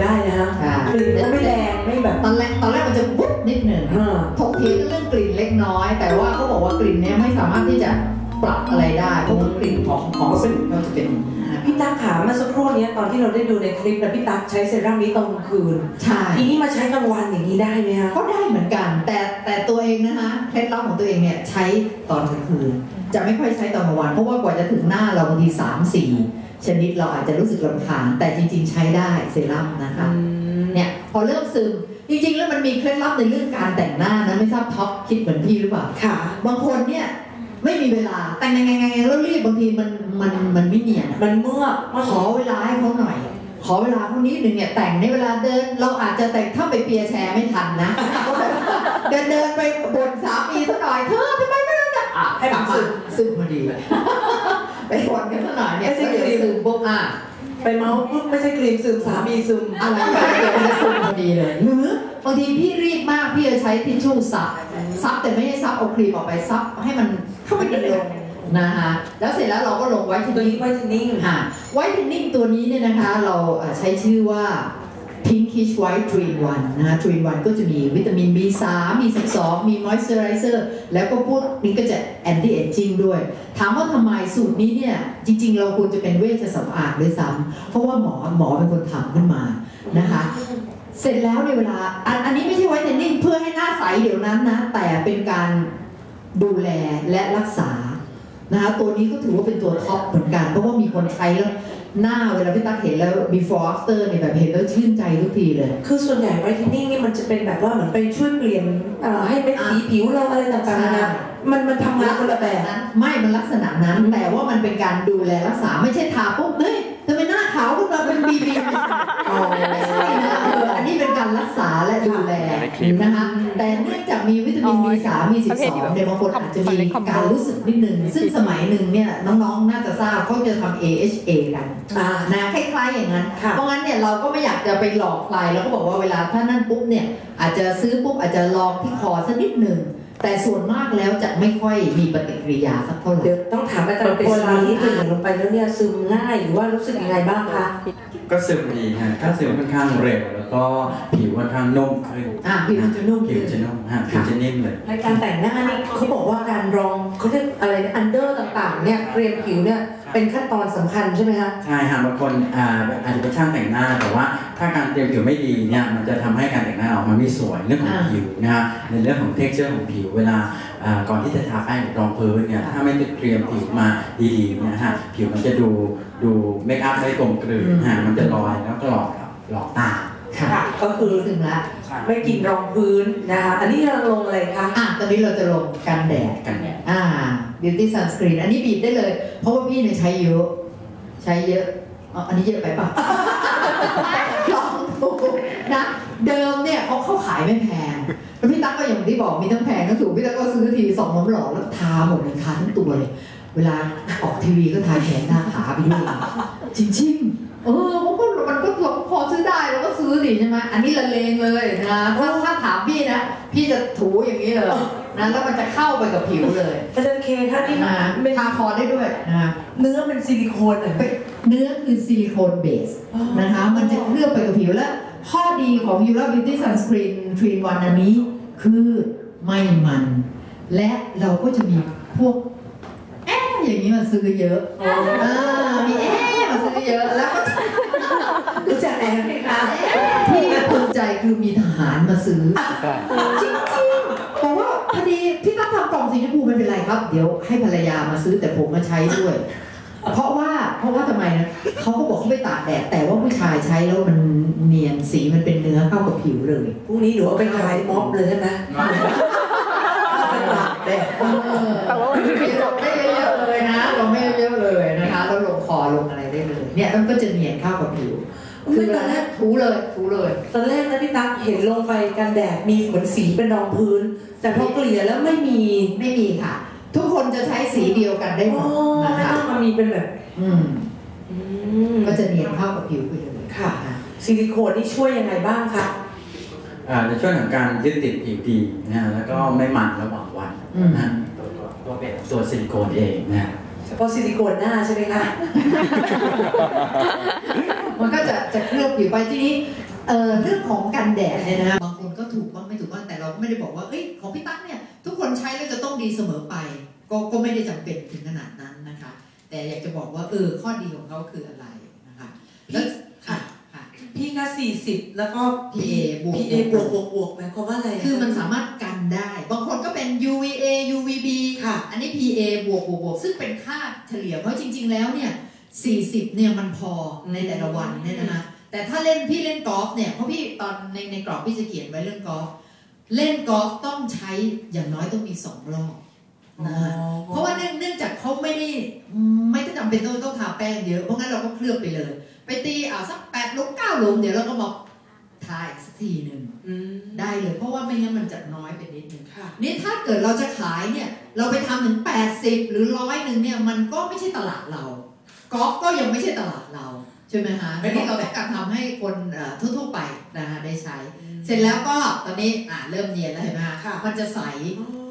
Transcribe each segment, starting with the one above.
ได้นะฮะค่ะกลิ่นก็ไม่แรงไม่แบบตอนแรกตอนแรกมันจะวุบนิดหนึ่งอ่าถกเถียงกันเรื่องกลิ่นเล็กน้อย แต่ว่าเขาบอกว่ากลิ่นเนี้ยไม่สามารถที่จะปรับอะไรได้เพราะว่ากลิ่นของของสูตรเขาจะเป็นอย่างนี้นะพี่ตั๊กขาเมื่อสักครู่เนี้ยตอนที่เราได้ดูในคลิปนะพี่ตั๊กใช้เซรั่มนี้ตอนกลางคืนใช่ทีนี้มาใช้กลางวันอย่างนี้ได้ไหมคะก็ได้เหมือนกัน แต่แต่ตัวเองนะคะเคล็ดลับของตัวเองเนี่ยใช้ตอนกลางคืน จะไม่ค่อยใช้ตอนกลางวัน เพราะว่ากว่าจะถึงหน้าเราบางทีสามสี่ ชนิดเราอาจจะรู้สึกรำคาญแต่จริง ๆ ใช้ได้เซรั่มนะคะเนี่ยพอเริ่มซึมจริงๆ แล้วมันมีเคล็ดลับในเรื่องการแต่งหน้านะไม่ทราบท็อปคิดเหมือนพี่หรือเปล่าค่ะ บางคนเนี่ยไม่มีเวลาแต่งยังไงไงแล้วรีบบางทีมันมันมันไม่เนียนอะมันเมื่อกมันขอเวลาให้เขาหน่อย ขอเวลาเขานิดหนึ่งเนี่ยแต่งในเวลาเดิน เราอาจจะแต่งถ้าไปเปียร์แชร์ไม่ทันนะเดินเดินไปบ่นสามีสักหน่อยเธอทำไมไม่รู้จักอะให้แบบซึมซึมพอดี ไปบ่นกันสักหน่อยเนี่ยก็จะซึมปุ๊บอะไปเมาส์ปุ๊บไม่ใช่ครีมซึมสามีซึมอะไรแบบนี้มันจะซึมพอดีเลยหรือบางทีพี่รีบมากพี่จะใช้ทิชชู่ซับซับแต่ไม่ใช่ซับเอาครีมออกไปซับให้มันเข้าไปในลงนะคะแล้วเสร็จแล้วเราก็ลงไว้ทีตัวนี้นี้ไวท์เทนนิ่งค่ะไวท์เทนนิ่งตัวนี้เนี่ยนะคะ เราเอ่อใช้ชื่อว่า Pinkish White 3 in 1นะคะ3 in 1ก็จะมีวิตามิน B3 มี12มี Moisturizer แล้วก็พวกนี้ก็จะ Anti Aging ด้วย ถามว่าทำไมสูตรนี้เนี่ย จริง ๆ เราควรจะเป็นเวชสำอางด้วยซ้ำเพราะว่าหมอหมอเป็นคนทำขึ้นมานะคะเสร็จแล้วในเวลาอันอันนี้ไม่ใช่ไวท์เทนนิ่งเพื่อให้หน้าใสเดี๋ยวนั้นนะ แต่เป็นการดูแลและรักษานะคะตัวนี้ก็ถือว่าเป็นตัวท็อปเหมือนกัน เพราะว่ามีคนใช้แล้ว หน้าเวลาพี่ตั๊กเห็นแล้ว before after เนี่ยแบบเห็นแล้วชื่นใจทุกทีเลย คือส่วนใหญ่ไวท์เทนนิ่งนี่มันจะเป็นแบบว่าเหมือนไปช่วยเปลี่ยนเอ่อให้เม็ดสีผิวเราอะไรต่างๆนานามันมันทำงานคนละแบบนั้นไม่มันลักษณะนั้นแต่ว่ามันเป็นการดูแลรักษาไม่ใช่ทาปุ๊บเฮ้ยทำไมหน้าขาวขึ้นมาเป็นบีบีไม่ใช่นะเอออันนี้เป็นการรักษาและดูแลนะคะแต่เนื่อง จากมีวิตามิน B3 มี12เนี่ยบางคนอาจจะมีการรู้สึกนิดนึง ซึ่งสมัยหนึ่งเนี่ยน้องๆ น่าจะทราบเขาจะทำ AHA กันอ่านะคล้ายๆอย่างนั้นค่ะเพราะงั้นเนี่ยเราก็ไม่อยากจะไปหลอกใครเราก็บอกว่าเวลาถ้านั่นปุ๊บเนี่ยอาจจะซื้อปุ๊บอาจจะลองที่คอสักนิดหนึ่งแต่ส่วนมากแล้วจะไม่ค่อยมีปฏิกิริยาสักเท่าไหร่เดี๋ยวต้องถามอาจารย์เป็นเวลาที่ตื่นลงไปแล้วเนี่ยซึมง่ายหรือว่ารู้สึกยังไงบ้างคะก็ซึมดีฮะก็ซึมค่อนข้างเร็วแล้วก็ผิวค่อนข้างนุ่มขึ้นอะผิวมันจะนุ่ม ผิวขึ้นจะนุ่มฮะผิวจะนิ่มเลย ในการแต่งหน้านี่เขาบอกว่าการรองเขาเรียกอะไรอันเดอร์ต่างๆเนี่ยเตรียมผิวเนี่ยเป็นขั้นตอนสำคัญใช่ไหมคะใช่ฮะบางคนอ่าอาจจะเป็นช่างแต่งหน้าแต่ว่า ถ้าการเตรียมผิวไม่ดีเนี่ยมันจะทำให้การแต่งหน้าออกมาไม่สวยเรื่องของอ่าผิวนะฮะในเรื่องของเท็กเจอร์ของผิวเวลาอ่าก่อนที่จะทาแป้งหรือรองพื้นเนี่ยถ้าไม่ได้เตรียมผิวมาดีๆเนี่ยฮะผิวมันจะดูดูเมคอัพไม่กลมกลืนฮะมันจะลอยแล้วก็หลอกหลอกตา ค่ะ ก็คือซึมละไม่กินรองพื้นนะคะอันนี้เราลงอะไรคะอะตอนนี้เราจะลงกันแดดกันแดดอ่า beauty sunscreen อันนี้บีบได้เลย เพราะว่าพี่เนี่ยใช้เยอะ ใช้เยอะอ๋ออันนี้เยอะไปป่ะลองดูนะเดิมเนี่ยเขาเข้าขายไม่แพงแล้วพี่ตั๊กก็อย่างที่บอกมีทั้งแพงทั้งถูกพี่ตั๊กก็ซื้อทีสองน้ำหล่อแล้วทาหมดเลยทาทั้งตัวเลย เวลาออกทีวีก็ทาแขนทาขาไปด้วยจริงๆเออ สิใช่ไหมอันนี้ละเลงเลยนะถ้าถ้าถามพี่นะ พี่จะถูอย่างนี้เลยนะแล้วมันจะเข้าไปกับผิวเลยอาจารย์เคถ้าที่นะเป็นทาคอได้ด้วยนะเนื้อเป็นซิลิโคนอะเนื้อคือซิลิโคนเบสนะคะ มันจะเคลือบไปกับผิวและข้อดีของ Yura Beauty Sunscreen 3 in 1อันนี้ คือไม่มัน และเราก็จะมีพวกแอะอย่างนี้มาซื้อเยอะอ่ามีแอะมาซื้อเยอะแล้วก็รู้จักแอนไหมคะที่ภูมิใจ คือมีทหารมาซื้อจริงๆบอกว่าพอดีพี่ต้องทำกล่องสีชมพูไม่เป็นไรครับ เดี๋ยวให้ภรรยามาซื้อแต่ผมมาใช้ด้วย เพราะว่าเพราะว่าทำไมนะเขาก็บอกเขาไปตากแดดแต่ว่าผู้ชายใช้แล้วมันเนียนสีมันเป็นเนื้อเข้ากับผิวเลยพรุ่งนี้หนูเอาไปขายม็อบเลยใช่ไหมเอาไปตากแดดเออลงได้เยอะๆเลยนะลงไม่เยอะๆเลยนะคะแล้วลงคอลงอะไรได้เลย เนี่ยมันก็จะเนียนเข้ากับผิว คือตอนแรกถูเลยถูเลย ตอนแรกนะพี่ตั๊กเห็นลงไปกันแดดมีเหมือนสีเป็นรองพื้น แต่พอเกลี่ยแล้วไม่มีไม่มีค่ะ ทุกคนจะใช้สีเดียวกันได้หมอ๋อดนะไม่คะต้องมามีเป็นแบบอืมอืมก็จะเนียนเข้ากับผิวไปเลยค่ะ ซิลิโคนนี่ช่วยยังไงบ้างคะอ่าในช่วงของการยึดติดผิวดีนะฮะแล้วก็ไม่มันระหว่างวันนะฮะตัวตัวตัวเป็นตัวซิลิโคนเองนะฮะเฉพาะซิลิโคนหน้าใช่ไหมคะ มันก็จะจะเคลือบผิวไปทีนี้เอ่อเรื่องของกันแดดเนี่ยนะบางคนก็ถูกบ้างไม่ถูกบ้างแต่เราก็ไม่ได้บอกว่าเอ้ยของพี่ตั๊กเนี่ยทุกคนใช้แล้วจะต้องดีเสมอไป ก็ก็ไม่ได้จำเป็นถึงขนาดนั้นนะคะ แต่อยากจะบอกว่าเออข้อดีของเขาคืออะไรนะคะแล้วค่ะค่ะพี่ก็สี่สิบแล้วก็ PA บวก PA บวกบวกบวกหมายความว่าอะไระคือมันสามารถกันได้ บางคนก็เป็น UVA UVB ค่ะ อันนี้ PA บวกบวกบวกซึ่งเป็นค่าเฉลี่ยเพราะจริง ๆ แล้วเนี่ย 40เนี่ยมันพอในแต่ละวันเนี่ยนะคะแต่ถ้าเล่นพี่เล่นกอล์ฟเนี่ยเพราะพี่ตอนในในกรอบพี่จะเขียนไว้เรื่องกอล์ฟเล่นกอล์ฟต้องใช้อย่างน้อยต้องมี2รอบนะฮะเพราะว่าเนื่องเนื่องจากเขาไม่ได้ไม่ได้จำเป็นต้องต้องทาแป้งเยอะเพราะงั้นเราก็เคลือบไปเลย ไปตีอ่าสักแปดหลุมเก้าหลุมเดี๋ยวเราก็มาทาอีกสักทีหนึ่งอืมได้เลย เพราะว่าไม่งั้นมันจะน้อยไปนิดนึงค่ะนี่ถ้าเกิดเราจะขายเนี่ยเราไปทำถึง 80 หรือร้อยหนึ่งเนี่ยมันก็ไม่ใช่ตลาดเรา กอล์ฟก็ยังไม่ใช่ตลาดเราใช่ไหมฮะไม่ไม่ต้ได้องเราต้องการทำให้คนเอ่อทั่วๆไปนะคะได้ใช้ เสร็จแล้วก็ตอนนี้อ่าเริ่มเนียนแล้วเห็นไหมคะค่ะมันจะใส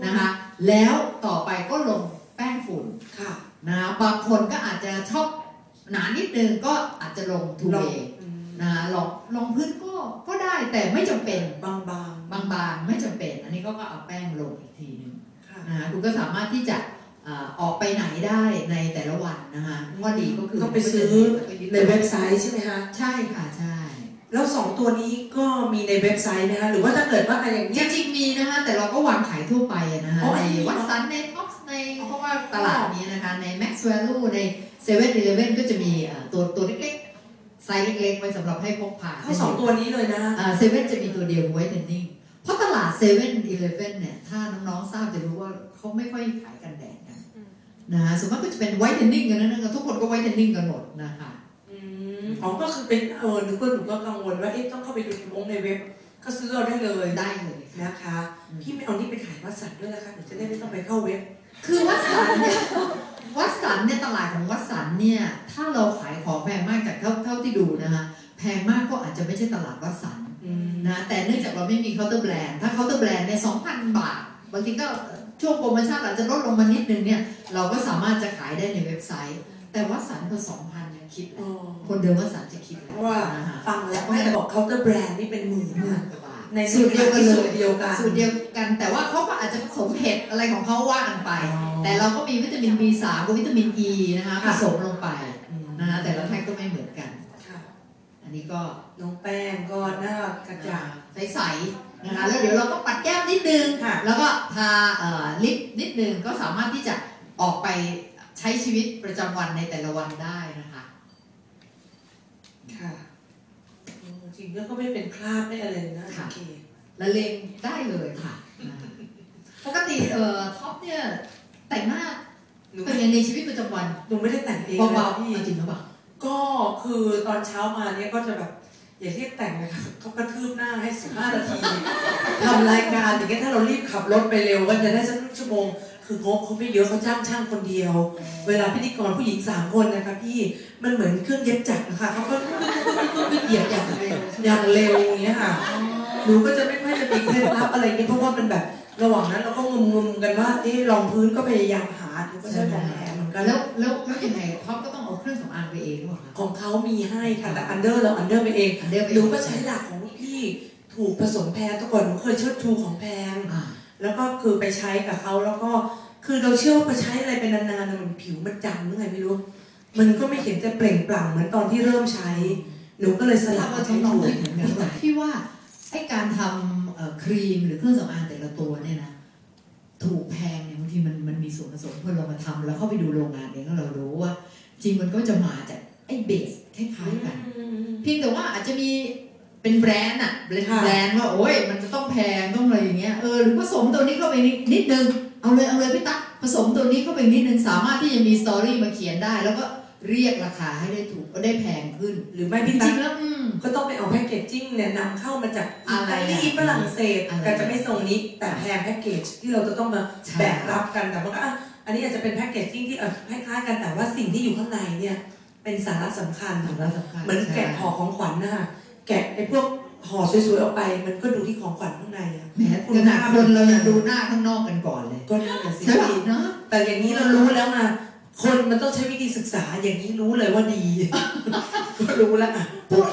นะคะแล้วต่อไปก็ลงแป้งฝุ่นค่ะนะบางคนก็อาจจะชอบหนานิดนึงก็อาจจะลงทูลเวองอืมนะลองลองพื้นก็ก็ได้แต่ไม่จำเป็นบางบางบางๆไม่จำเป็น อันนี้ก็ก็เอาแป้งลงอีกทีหนึงๆค่ะนะคะคุณก็สามารถที่จะเอ่อออกไปไหนได้ในแต่ละวันนะคะว่าดีก็คือก็ไปซื้อในเว็บไซต์ใช่ไหมคะใช่ค่ะใช่แล้วสองตัวนี้ก็มีในเว็บไซต์นะคะหรือว่าถ้าเกิดว่าอะไรอย่างจเงี้ยริงๆมีนะคะแต่เราก็วางขายทั่วไปอะนะคะอ๋ออัในนนี้เหรอวัดสันในท็อปในเพราะว่าตลาดนี้นะคะใน Max Value ใน7 e เ e ่ e อก็จะมีเอ่อตัวตัวเล็กๆไซส์เล็กๆไว้สำหรับให้พกพาเข้าสองตัวนี้เลยนะคะเซเว่นจะมีตัวเดียวไว้เทนนิ่งเพราะตลาดเซเว่นอีเลฟเว่นเนี่ยถ้าน้องๆทราบจะรู้ว่าเขาไม่ค่อยขายกันแดดกั นนะคะส่วนมากก็จะเป็นไวท์เทนนิ่งกันนะทุกคนก็ไวท์เทนนิ่งกันหมดนะคะอืมอ๋อก็คือเป็นเออหนูก็หนูก็กังวลว่าเอ๊ะต้องเข้าไปดูในวงในเว็บ ก็ซื้อเอาได้เลยได้เลยค่ะนะคะ พี่ไม่เอานี่ไปขายวัดสันด้วยนะคะหนูจะได้ไม่ต้องไปเข้าเว็บ คือวัดสันเนี่ยวัดสันเนี่ยตลาดของวัดสันเนี่ยถ้าเราขายของแพงมากจากเท่าเท่าที่ดูนะคะแพงมากก็อาจจะไม่ใช่ตลาดวัดสันอืมนะแต่เนื่องจากเราไม่มีเคาน์เตอร์แบรนด์ถ้าเคาน์เตอร์แบรนด์เนี่ยสองพันบาทบางทีก็ ช่วงโปรโมชั่นอาจจะลดลงมานิดนึงเนี่ย เราก็สามารถจะขายได้ในเว็บไซต์ แต่วัดสันก็สองพันยังคิดเลอ๋ยอคนเดิมวัดสันจะคิดเพราะว่านะฮะฟังแล้วไม่แต่บอกเคาน์เตอร์แบรนด์นี่เป็นหมื่นหมื่นะนกว่าบาทในสูตรเดียวกันเลสูยตรเดียวกันสูตรเดียวกัน แต่ว่าเขาก็อาจจะผสมเห็ดอะไรของเขาว่ากันไปอ๋อแต่เราก็มีวิตามิน B3 กับวิตามิน E นะคะผค่ะสมลงไปอืมนะคะแต่ละแท่งก็ไม่เหมือนกันค่ะอันนี้ก็น้องแป้งก็หน้ากระจ่างใสๆ นะคะแล้วเดี๋ยวเราก็ปัดแก้มนิดนึงค่ะแล้วก็ทาเอ่อลิปนิดนึงก็สามารถที่จะออกไปใช้ชีวิตประจำวันในแต่ละวันได้นะคะค่ะอืมจริงแล้วก็ไม่เป็นคราบไม่อะไรเลยนะค่ะโอเคละเลงได้เลยค่ะนะคะปกติเอ่อท็อปเนี่ยแต่งหน้าหนูเป็นยังไงในชีวิตประจำวันหนูไม่ได้แต่งเองเบานะๆพี่เอาจริงหรือเปล่าก็คือตอนเช้ามาเนี่ยก็จะแบบอย่าเรียกแต่งเลยค่ะเขากระทืบหน้าให้สิบห้านาที ทำรายการอย่างเงี้ยถ้าเรารีบขับรถไปเร็วก็จะได้สักครึ่งชั่วโมง คืองบเขาไม่เยอะเขาจ้างช่างคนเดียว เวลาพิธีกรผู้หญิงสามคนนะคะพี่มันเหมือนเครื่องเย็บจักรนะคะเขาก็เหยียบอย่างเร็วอย่างเร็วอย่างเงี้ยค่ะหนูก็จะไม่ค่อยจะมีเคล็ดลับอะไรเงี้ยเพราะว่ามันแบบระหว่างนั้นเราก็งมๆกันว่าเอ๊ะรองพื้นก็พยายามหาหนูก็ใช้ของแถมเหมือนกันแล้วแล้วแล้วยังไงท็อปก็ต้องเอาเครื่องสำอางไปเองหรือเปล่าคะของเขามีให้ค่ะแต่อันเดอร์เราอันเดอร์ไปเองอันเดอร์ไปหนูก็ใช้หลักของลูกพี่ ถูกผสมแพงแต่ก่อนหนูเคยเชิดชูของแพงอ่าแล้วก็คือไปใช้กับเขาแล้วก็คือเราเชื่อว่าพอใช้อะไรไปนานๆน่ะมันผิวมันจำหรือไงไม่รู้ มันก็ไม่เห็นจะเปล่งปลั่งเหมือนตอนที่เริ่มใช้ หนูก็เลยสสลัลับบมามาใช้ทำน้องถูกเหมือนกันว่าพี่ว่าไอ้การทำเอ่อครีมหรือเครื่องสำอางแต่ละตัวเนี่ยนะถูกแพงเนี่ยบางทีมันมันมีส่วนผสมพอเรามาทำแล้วเข้าไปดูโรงงานเองแล้วเรารู้ว่า จริงมันก็จะมาจากไอ้เบสคล้ายๆกันเพียงแต่ว่าอาจจะมี เป็นแบรนด์อะเป็นค่ะแบรนด์ว่าโอ้ยมันจะต้องแพงต้องอะไรอย่างเงี้ยเออหรือผสมตัวนี้เข้าไปนิดนิดนึงเอาเลยเอาเลยพี่ตั๊กผสมตัวนี้เข้าไปนิดนึงสามารถที่จะมีสตอรี่มาเขียนได้ แล้วก็เรียกราคาให้ได้ถูกก็ได้แพงขึ้น หรือไม่จพี่ตั๊ริกงๆแล้วอืมก็ต้องไปเอาแพ็กเกจจิ้งเนี่ยนำเข้ามาจากอิอะไรตาอะลีฝรั่งเศสอะไรแต่จะไม่ส่งนี้แต่แพงแพ็กเกจที่เราจะต้องมาใช่แบกรับกันแต่ว่าก็อะอันนี้อาจจะเป็นแพ็กเกจจิ้งที่เออคล้ายๆกันแต่ว่าสิ่งที่อยู่ข้างในเนี่ยเป็นสาระสำคัญสาระสำคัญเหมือนแกะห่อของขวัญนะคะ แกะไอ้พวกห่อสวยๆออกไป มันก็ดูที่ของขวัญข้างในอะแหมขนาดคนเรายังดูหน้าข้างนอกกันก่อนเลย ก็นั่นแหละสิใช่ป่ะพี่เนาะแต่อย่างนี้เรารู้แล้วไงคนมันต้องใช้วิธีศึกษาอย่างนี้รู้เลยว่าดี ก็รู้แล้วอะพูด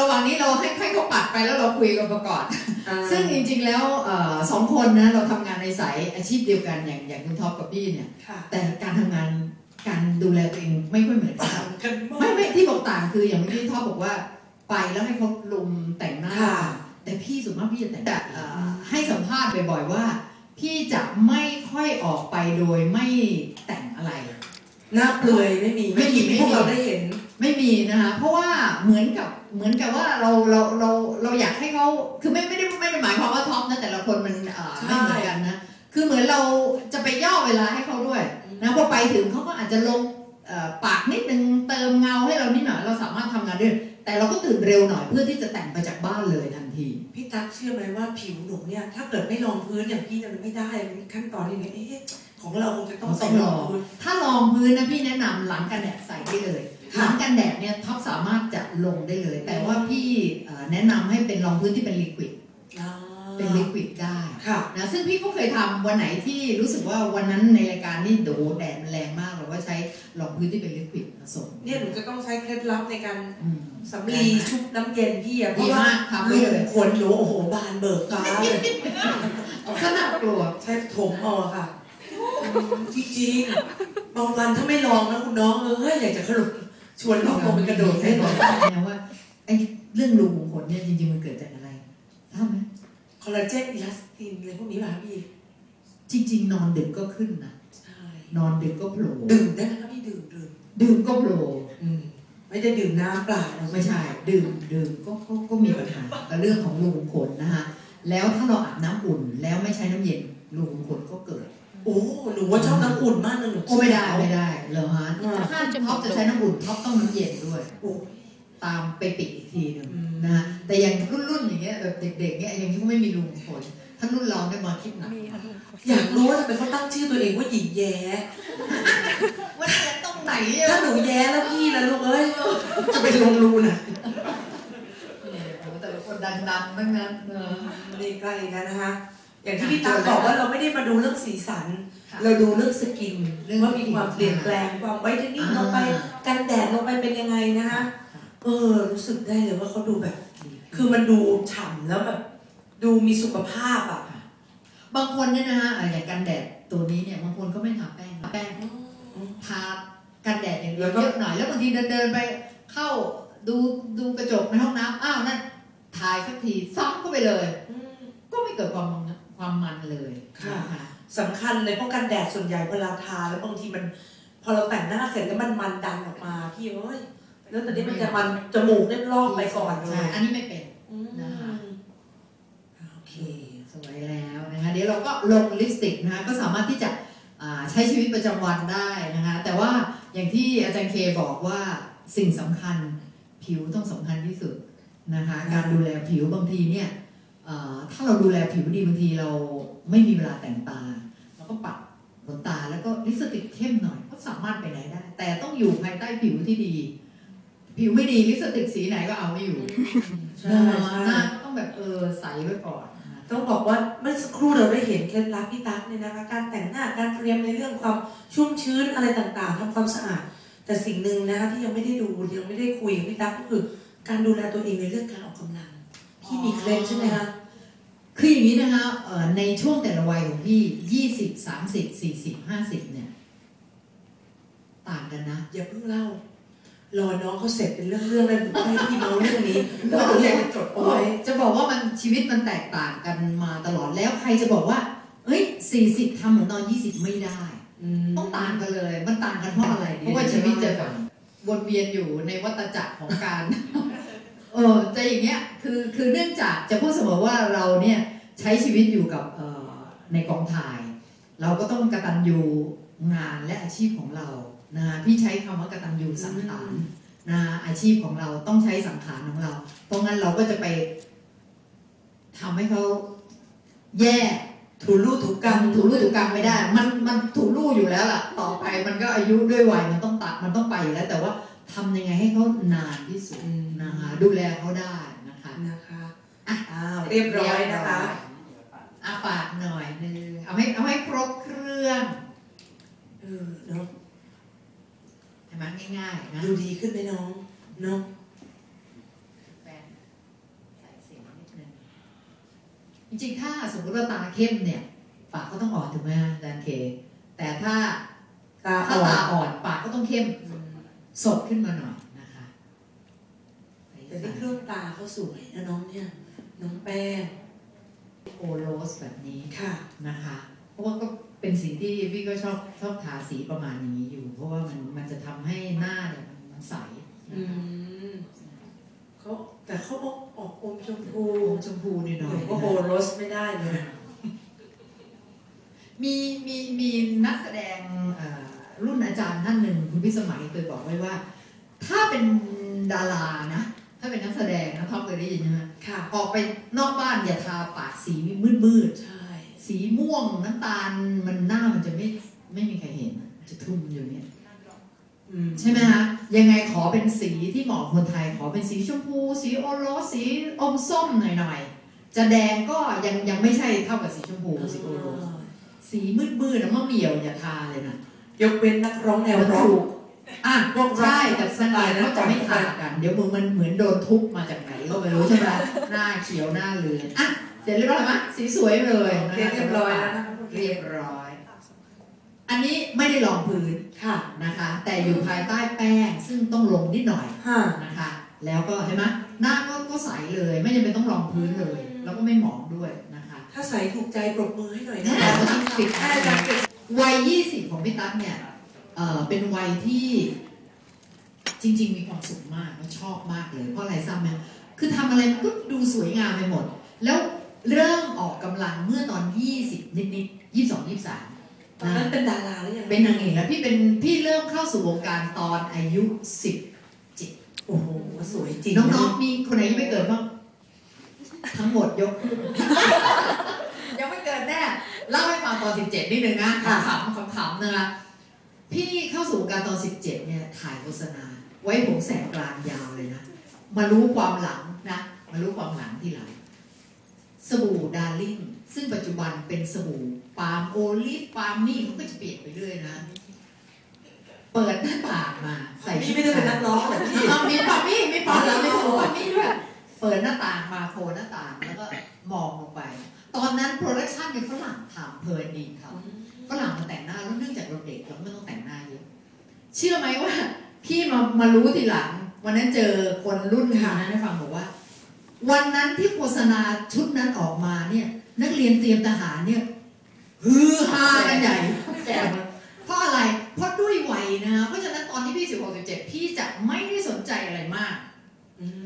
ระหว่างนี้เราให้ให้เขาปัดไปแล้วเราคุยกันมาก่อนอ่าซึ่งจริงๆแล้วเอ่อสองคนนะเราทำงานในสายอาชีพเดียวกันอย่างอย่างคุณท็อปกับพี่เนี่ยค่ะแต่การทำงานการดูแลตัวเองไม่ค่อยเหมือนกันต่างกันมาไม่กไม่ที่บอกต่างคืออย่างเมื่อกี้ท็อปบอกว่า ไปแล้วให้เขาลุมแต่งหน้าค่ะแต่พี่ส่วนมากพี่จะแต่งแต่เอ่อให้สัมภาษณ์บ่อยๆว่า พี่จะไม่ค่อยออกไปโดยไม่แต่งอะไรหน้าเปลือยไม่มีไม่มีไม่มีพวกเราได้เห็นไม่มีนะคะเพราะว่าเหมือนกับเหมือนกับว่าเราเราเราเราอยากให้เขาคือไม่ไม่ได้ไม่ได้หมายความว่าท็อปนะแต่ละคนมันเอ่อใช่ไม่เหมือนกันนะคือเหมือนเราจะไปย่อเวลาให้เขาด้วยนะพอไปถึงเขาก็อาจจะลงเอ่อปากนิดนึงเติมเงาให้เรานิดหน่อยเราสามารถทำงานได้ แต่เราก็ตื่นเร็วหน่อยเพื่อที่จะแต่งไปจากบ้านเลยทันที พี่ตั๊กเชื่อไหมว่าผิวหนูเนี่ย ถ้าเกิดไม่รองพื้นอย่างพี่เนี่ยมันไม่ได้มันมีขั้นตอนอย่างเงี้ยเอ๊ะของเราคงจะต้องใส่รองพื้นถ้าลองพื้นนะพี่แนะนำหลังกันแดดใส่ได้เลยค่ะหลังกันแดดเนี่ยท็อปสามารถจะลงได้เลย แต่ว่าพี่เอ่อแนะนำให้เป็นรองพื้นที่เป็นลิควิดอ่าเป็นลิควิดได้ค่ะนะซึ่งพี่ก็เคยทำวันไหนที่รู้สึกว่าวันนั้นในรายการนี่โดแดดมันแรงมากเราก็ใช้ รองพื้นที่เป็นลิควิดผสมเนี่ยหนูจะต้องใช้เคล็ดลับในการอืมสำลีชุบน้ำเย็นพี่อะเพดีราะว่ามากทำลูได้กเลยขนหนูโอ้โหบานเบิกฟ้าเลยก็น่ากลัวใช้ถมเอาอะค่ะจริงๆบางวันถ้าไม่ลองนะคุณน้องเอออยากจะขลุกชวนน้องลงไปกระโดดเล่เล่นนบอกนะว่าไอ้เรื่องรูขุมขนเนี่ยจริงๆมันเกิดจากอะไรทราบไหมคอลลาเจนอิลาสตินอะไรพวกนี้ป่ะพี่จริง ๆ นอนดึกก็ขึ้นนะใช่ นอนดึกก็โผล่ดื่มได้ไหมคะพี่ดื่มดื่มดื่มก็โผล่อืมไม่ได้ดื่มน้ำเปล่านะไม่ใช่ ดื่มดื่มก็ก็ก็มีปัญหากับเรื่องของรูขุมขนนะคะแล้วถ้าเราอาบน้ำอุ่นแล้วไม่ใช้น้ำเย็นรูขุมขนก็เกิด โอ้หนูว่าชอบน้ำอุ่นมากเลยหนูก็ไม่ได้ไม่ได้เหรอฮะอ่าถ้าท็อปจะใช้น้ำอุ่นท็อปต้องน้ำเย็นด้วยโอ้ตามไปปิดอีกทีหนึ่งอืมนะฮะแต่อย่างรุ่นรุ่นๆอย่างเงี้ยแบบเด็กๆเงี้ยอย่างที่เขาไม่มีรูขุมขน ถ้ารุ่นเราเนี่ยมาคิดหนักอยากรู้ว่าทำไมเขาตั้งชื่อตัวเองว่าหญิงแย้ว่าจะต้องไหนถ้าอะหนูแย้แล้วพี่แล้วลูกเอ้ยจะเป็นลงรูน่ะเนี่ยโอ้แต่ละคนดังๆทั้งนั้นเออนี่ใกล้แล้วนะคะอย่างที่พี่ตั๊กบอกว่าเราไม่ได้มาดูเรื่องสีสันค่ะเราดูเรื่องสกินเรื่องว่ามีความเปลี่ยนแปลงความไวท์เทนนิ่งลงไปกันแดดลงไปเป็นยังไงนะคะเออรู้สึกได้เลยว่าเขาดูแบบ คือมันดูฉ่ำแล้วแบบ ดูมีสุขภาพอะ บางคนเนี่ยนะฮะอะอย่างกันแดดตัวนี้เนี่ยบางคนก็ไม่ทาแป้งแป้งทากันแดดอย่างเดียวแล้วก็เยอะหน่อยแล้วบางทีเดินเดินๆไปเข้าดูดูกระจกในห้องน้ำอ้าวนั่นถ่ายสักทีซ้ำเข้าไปเลยอืมก็ไม่เกิดความมันความมันเลยค่ะนสำคัญเลยเพราะกันแดดส่วนใหญ่เวลาทาแล้วบางทีมัน พอเราแต่งหน้าเสร็จแล้วมันมันดันออกมาพี่เอ้ยแล้วตอนนี้มันจะมันจมูกเนี่ยลอกไปก่อนเลใช่ยอันนี้ไม่เป็นอืมนะคะโอเคส วยแล้วนะคะเดี๋ยวเราก็ลงลิปสติกนะคะก็สามารถที่จะอ่าใช้ชีวิตประจำวันได้นะคะแต่ว่าอย่างที่อาจารย์เคบอกว่าสิ่งสำคัญผิวต้องสำคัญที่สุดนะคะการดูแลผิวบางทีเนี่ยเอ่อถ้าเราดูแลผิวดีบางทีเราไม่มีเวลาแต่งตาเราก็ปัดขนตาแล้วก็ลิปสติกเข้มหน่อยก็สามารถไปไหนได้ แต่ต้องอยู่ภายใต้ผิวที่ดี ผิวไม่ดีลิปสติกสีไหนก็เอาไม่อยู่ใช่หน้าใช่หน้าก็ต้องแบบเออใสไว้ก่อนนะคะ ต้องบอกว่าเมื่อสักครู่เราได้เห็นเคล็ดลับพี่ตั๊กเนี่ยนะคะการแต่งหน้าการเตรียมในเรื่องความชุ่มชื้นอะไรต่างๆทำความสะอาด แต่สิ่งหนึ่งนะคะที่ยังไม่ได้ดูยังไม่ได้คุยกับพี่ตั๊กก็คือ การดูแลตัวเองในเรื่องการออกกำลังที่มีเคล็ดใช่ไหมคะคืออย่างนี้นะคะเอ่อในช่วงแต่ละวัยของพี่ยี่สิบสามสิบสี่สิบห้าสิบเนี่ย ต่างกันนะ อย่าเพิ่งเล่า รอน้องเขาเสร็จเป็นเรื่องๆแล้วหนูก็ให้พี่เมาเรื่องนี้แล้วหนูอยากจะจดเอาไว้จะบอกว่ามันชีวิตมันแตกต่างกันมาตลอดแล้วใครจะบอกว่าเอ้ยสี่สิบทำเหมือนตอนยี่สิบไม่ได้ ต้องต่างกันเลย มันต่างกันเพราะอะไรเพราะว่าชีวิตจะแบบวนเวียนอยู่ในวัฏจักรของการเออจะอย่างเงี้ยคือคือเนื่องจากจะพูดเสมอว่าเราเนี่ยใช้ชีวิตอยู่กับเอ่อในกองถ่าย เราก็ต้องกระตันยูงานและอาชีพของเรา นะพี่ใช้คำว่ากระตันยูสังขารนะอาชีพของเราต้องใช้สังขารของเราเพราะงั้นเราก็จะไปทำให้เขาแย่ถูรูถูกกรรมถูรูถูกกรรมไม่ได้ มันมันถูรูอยู่แล้วล่ะ ต่อไปมันก็อายุด้วยวัยมันต้องตัดมันต้องไปอยู่แล้ว แต่ว่าทำยังไงให้เขานานที่สุดนะคะดูแลเขาได้นะคะนะคะอะอ้าวเรียบร้อยนะคะอาปากหน่อยนึงเอาให้เอาให้ครบเครื่องเออเนาะ ไหมง่ายๆนะดูดีขึ้นไหมน้องเนาะแฟนใส่เสียงนิดนึงจริงๆ ถ้าสมมติว่าตาเข้มเนี่ยปากก็ต้องอ่อนถูกไหมฮะอาจารย์เค แต่ถ้าตาถ้าอ่อตานอ่อนปากก็ต้องเข้มสดขึ้นมาหน่อยนะคะแต่ที่เครื่องตาเขาสวยนะน้องเนี่ยน้องแป้งโอโรสแบบนี้ค่ะนะคะ เพราะว่าก็ เป็นสีที่พี่ก็ชอบชอบทาสีประมาณอย่างนี้อยู่ เพราะว่ามันมันจะทำให้หน้าเนี่ยมันมันใสอืมเขาแต่เขาออกออกอมชมพูโอชมพูนิดหหน่อนูยก็โฮโรสไม่ได้เลยมีมีมีนักแสดงเอ่อรุ่นอาจารย์ท่านหนึ่งคุณพิสมัยเคยบอกไว้ว่า ถ้าเป็นดารานะถ้าเป็นนักแสดงนะท็อปเคยได้ยินใช่ไหมค่ะออกไปนอกบ้านอย่าทาปากสีมืดมืดใช่ๆ สีม่วงน้ำตาลมันหน้ามันจะไม่ไม่มีใครเห็นอะจะทุ่มอยู่เนี่ยอืมใช่ไหมคะยังไงขอเป็นสีที่เหมาะกับคนไทย ขอเป็นสีชมพู สีโอโรสสีอมส้มหน่อยๆ จะแดงก็ยังยังไม่ใช่เท่ากับสีชมพูสีโอโรสสีมืดๆนะมะเหมี่ยวอย่าทาเลยนะยกเว้นนักร้องแนวร็อกถูกอะพวกร็อกใช่แต่สไตล์เขาจะไม่ทากัน เดี๋ยวมือมันเหมือนโดนทุบมาจากไหนก็ไม่รู้ใช่ไหมหน้าเขียวหน้าเหลืองอะเส ร็จเรียบร้อยไหมสีสวยเลยโอนะเคคะเรียบร้อยแล้วนะคะเรียบร้อย อันนี้ไม่ได้รองพื้นค่ะนะคะ แต่อยู่ภายใต้แป้งซึ่งต้องลงนิดหน่อยค่ะนะคะ แล้วก็เห็นไหมหน้าก็ก็ใสเลย ไม่จำเป็นต้องรองพื้นเลย แล้วก็ไม่หมองด้วยนะคะ ถ้าใส่ถูกใจปรบมือให้หน่อยนะแน่นอนปิดให้อาจารย์เก็บวัย20ของพี่ตั๊กเนี่ยเอ่อเป็นวัยที่จริง ๆ มีความสุขมากและชอบมากเลยเพราะอะไรทราบไหมคือทำอะไรมันก็ดูสวยงามไปหมด แล้ว เริ่มออกกำลังเมื่อตอน 20 นิดๆ22 23ตอนนั้นเป็นดาราหรือยังเป็นนางเอกแล้วพี่เป็นพี่เริ่มเข้าสู่วงการตอนอายุ10โอ้โหสวยจริงน้องๆมีคนไหนยังไม่เกิดบ้างทั้งหมดยกขึ้นยังไม่เกิดแน่เล่าให้ฟังตอน17นิดนึงนะขำๆขำๆนะคะพี่เข้าสู่วงการตอน17เนี่ยถ่ายโฆษณา ไว้ผมแสกกลางยาวเลยนะมารู้ความหลังนะมารู้ความหลังที่หลัง สบู่ดาร์ลิ่งซึ่งปัจจุบันเป็นสบู่ปาล์มโอลิฟปาล์มนี่มันก็จะเปลี่ยนไปเรื่อยนะ เปิดหน้าต่างมา ใส่พี่ไม่ได้เป็นนักร้องหรอกพี่เอามีปามี่มีปามี่มีหัวมีด้วยเปิดหน้าต่างมาโผล่หน้าต่างแล้วก็มองลงไป ตอนนั้นโปรดักชันเนี่ยฝรั่งทำเพลินดีครับฝรั่งมาแต่งหน้าแล้วเนื่องจากเราเด็กเราไม่ต้องแต่งหน้าเยอะเชื่อไหมว่าพี่มามารู้ทีหลังวันนั้นเจอคนรุ่นค่ะนั้นให้ฟังบอกว่า วันนั้นที่โฆษณาชุดนั้นออกมาเนี่ย นักเรียนเตรียมทหารเนี่ยฮือฮากันใหญ่แจกมาเพราะอะไร เพราะด้วยวัยนะเพราะฉะนั้นตอนที่พี่สิบหกสิบเจ็ดพี่จะไม่ได้สนใจอะไรมาก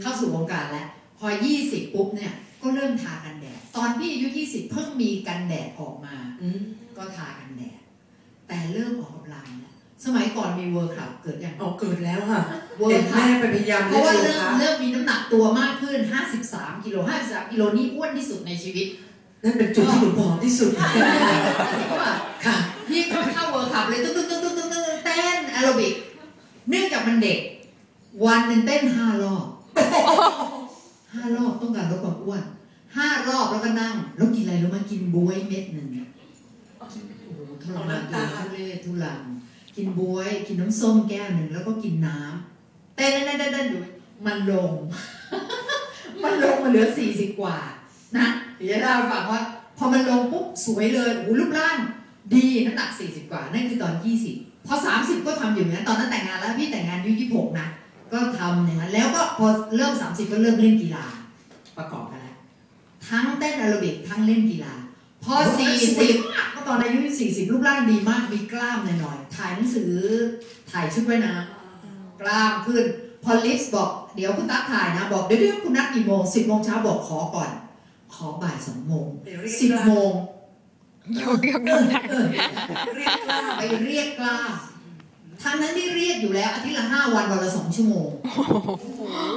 เข้าสู่วงการแล้ว พอ20ปุ๊บเนี่ย ก็เริ่มทากันแดด ตอนพี่อายุ20เพิ่งมีกันแดดออกมาอืมก็ทากันแดด แต่เริ่มออกกำลังแล้ว สมัยก่อนมีเวิร์คลับเกิดอย่างเอาเกิดแล้วค่ะเวิเด็ร์กคลัแม่บไปพยายามเพเล่ราะนว่าโยเริ่มคะเริ่มมีน้ำหนักตัวมากขึ้น 53 กิโล 53 กิโลนี่อ้วนที่สุดในชีวิต นั่นเป็นจุดที่หนูผอมที่สุดค่ะพี่ก็เข้าเวิร์คลับเลยตึ้งตึ้งตึ้งตึ้งตึ้งตึ้งเต้นแอโรบิก เนื่องจากมันเด็ก วันหนึ่งเต้นห้ารอบห้ารอบต้องการลดความอ้วนห้ารอบแล้วก็นั่ง แล้วกินอะไรรู้ไหมกินบวยเม็ดหนึ่งเนี่ยโอ้โหทรมานตัวทุเรศทุลัง กินบวย กินน้ำส้มแก้วหนึ่งแล้วก็กินน้ำเต้นเต้นเต้นเต้นอยู่มันลง มันลงมาเหลือสี่สิบกว่า นะเดี๋ยวจะเล่าให้ฟังว่า พอมันลงปุ๊บสวยเลยโอ้โหรูปร่างดีน้ำหนัก40กว่า นั่นคือตอน20พอ30ก็ทำอยู่างนั้นตอนนั้นแต่งงานแล้วพี่แต่งงานอายุ26นะก็ทำอย่างนั้นแล้วก็พอเริ่ม30ก็เริ่มเล่นกีฬาประกอบกันแล้วทั้งเต้นแอโรบิกทั้งเล่นกีฬา พอ40ก็ตอนอายุ40รูปร่างดีมากมีกล้ามหน่อยๆถ่ายหนังสือถ่ายชุดว่ายน้ำกล้ามขึ้น พอลิฟต์บอกเดี๋ยวคุณตั๊กถ่ายนะ บอกเดี๋ยวเดี๋ยวคุณนัดกี่โมง10โมงเช้าบอกขอก่อน ขอบ่ายสองโมงไปเรียกสิบโมงยกยกน้ำหนักเรียกกล้าไปเรียกกล้าทั้งนั้นที่เรียกอยู่แล้วอาทิตย์ละห้าวันวันละสองชั่วโมง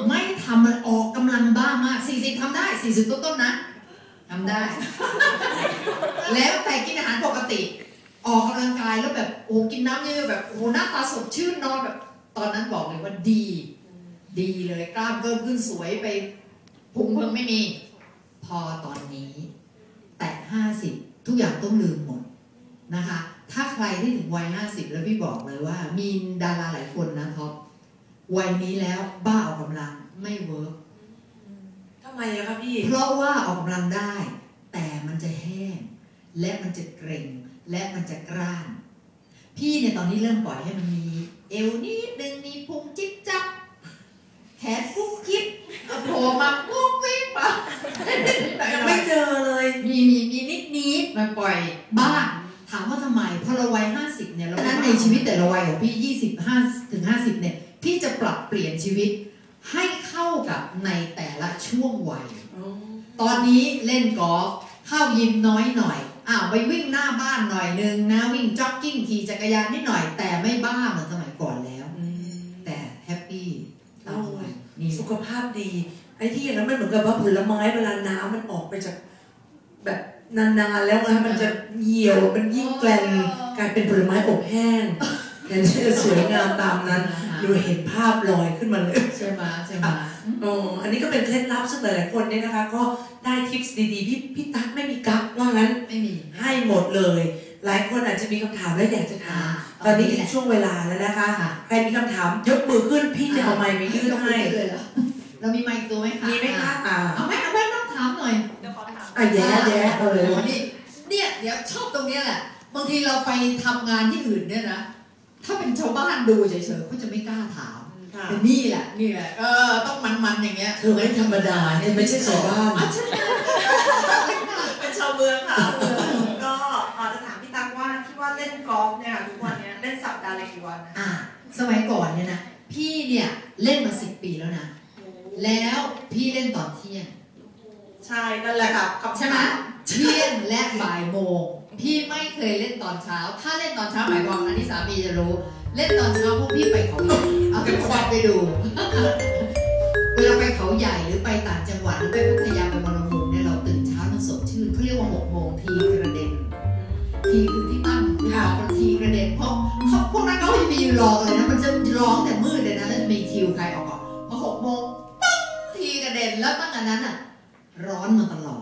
ไม่ทำมันออกกำลังบ้ามากสี่สิบทำได้สี่สิบต้นๆนะ ทำได้ แล้วแต่กินอาหารปกติ ออกกำลังกายแล้วแบบโอ้กินน้ำเยอะแบบโอ้หน้าตาสดชื่นนอนแบบ ตอนนั้นบอกเลยว่าดี ดีเลยกล้ามเพิ่มขึ้นสวยไปพุงเพิ่งไม่มี พอตอนนี้ แต่ห้าสิบทุกอย่างต้องลืมหมดนะคะ ถ้าใครที่ถึงวัย50แล้วพี่บอกเลยว่า มีดาราหลายคนนะท็อปวัยนี้แล้วบ้าออกกำลังไม่เวิร์กทำ ไมอะคะพี่ เพราะว่าออกกำลังได้ แต่มันจะแห้ง และมันจะเกร็ง และมันจะกร้าน พี่เนี่ยตอนนี้เริ่มปล่อยให้มันมี เอวนิดนึงมีพุงจิ๊บจับแขนกุ๊กกิ๊บเอาโผล่มากุ๊กปิ๊บมายังไม่เจอเลย มีมีมีนิดนิดมาปล่อยบ้างถามว่าทำไมเพราะเราวัย50เนี่ยเรานั้นในชีวิตแต่ละวัยของพี่25ถึง50เนี่ย พี่จะปรับเปลี่ยนชีวิตให้เข้ากับในแต่ ละช่วงวัย ตอนนี้เล่นกอล์ฟเข้ายิมน้อยหน่อยอ้าวไปวิ่งหน้าบ้านหน่อยนึงนะวิ่งจ็อกกิ้งขี่จักรยานนิดหน่อย แต่ไม่บ้าเหมือนสมัยก่อนแล้ว แต่แฮปปี้ตามวัยนี่สุขภาพดี ไอ้ที่อย่างนั้นมันเหมือนกับว่าผลไม้เวลาน้ำมันออกไปจากแบบนานๆแล้วนะมันจะเหี่ยวมันยิ่งแกลนกลายเป็นผลไม้อบแห้ง แทนที่จะสวยงามตามนั้นดูเห็นภาพลอยขึ้นมาเลยใช่ไหมใช่ไหมอ๋ออันนี้ก็เป็นเคล็ดลับซึ่งหลายๆคนเนี่ยนะคะ ก็ได้ทิปส์ดีๆพี่พี่ตั๊กไม่มีกั๊กว่างั้นไม่มีให้หมดเลย หลายคนอาจจะมีคำถามและอยากจะถามตอนนี้ถึงช่วงเวลาแล้วนะคะค่ะใครมีคำถามยกมือขึ้นพี่จะเอาไมค์ไปยื่นให้เลยเหรอเรามีไมค์ตัวไหมคะมีไหมคะอ่าเอาไหมเอาไหมต้องถามหน่อยอะแย่แย่เอโอ้อโหนี่เนี่ยเดี๋ยวชอบตรงเนี้ยแหละบางทีเราไปทำงานที่อื่นเนี่ยนะ ถ้าเป็นชาวบ้านดูเฉยๆเขาจะไม่กล้าถามค่ะแต่นี่แหละนี่แหละเออต้องมันๆอย่างเงี้ยเธอไม่ธรรมดาเนี่ยไม่ใช่ชาวบ้านอะใช่เป็นชาวเมืองค่ะก็อาจจะถามพี่ตั๊กว่าที่ว่าเล่นกอล์ฟเนี่ยทุกวันเนี้ยเล่นสัปดาห์ละกี่วันนะอะสมัยก่อนเนี่ยนะพี่เนี่ยเล่นมาสิบปีแล้วนะแล้วพี่เล่นตอนเที่ยงใช่นั่นแหละค่ะคำใช่ไหมถาเที่ยงและบ่ายโมง พี่ไม่เคยเล่นตอนเช้า ถ้าเล่นตอนเช้าหมายความอันนี้สามีจะรู้ เล่นตอนเช้าพวกพี่ไปเขาใหญ่เอาทุกคนไปดู เวลาไปเขาใหญ่หรือไปต่างจังหวัดหรือไปพัทยาไปบรมุมเนี่ยเราตื่นเช้ามันสดชื่นเขาเรียกว่าหกโมงทีกระเด็น ทีคือที่ตั้งค่ะทีกระเด็นเพราะเขาพวกนั้นเขาจะมีรอเลยนะมันจะร้องแต่มืดเลยนะแล้วจะมีคิวใครออกก่อนพอหกโมงปั๊บทีกระเด็นแล้วตั้งแต่นั้นอะ ร้อนมาตลอด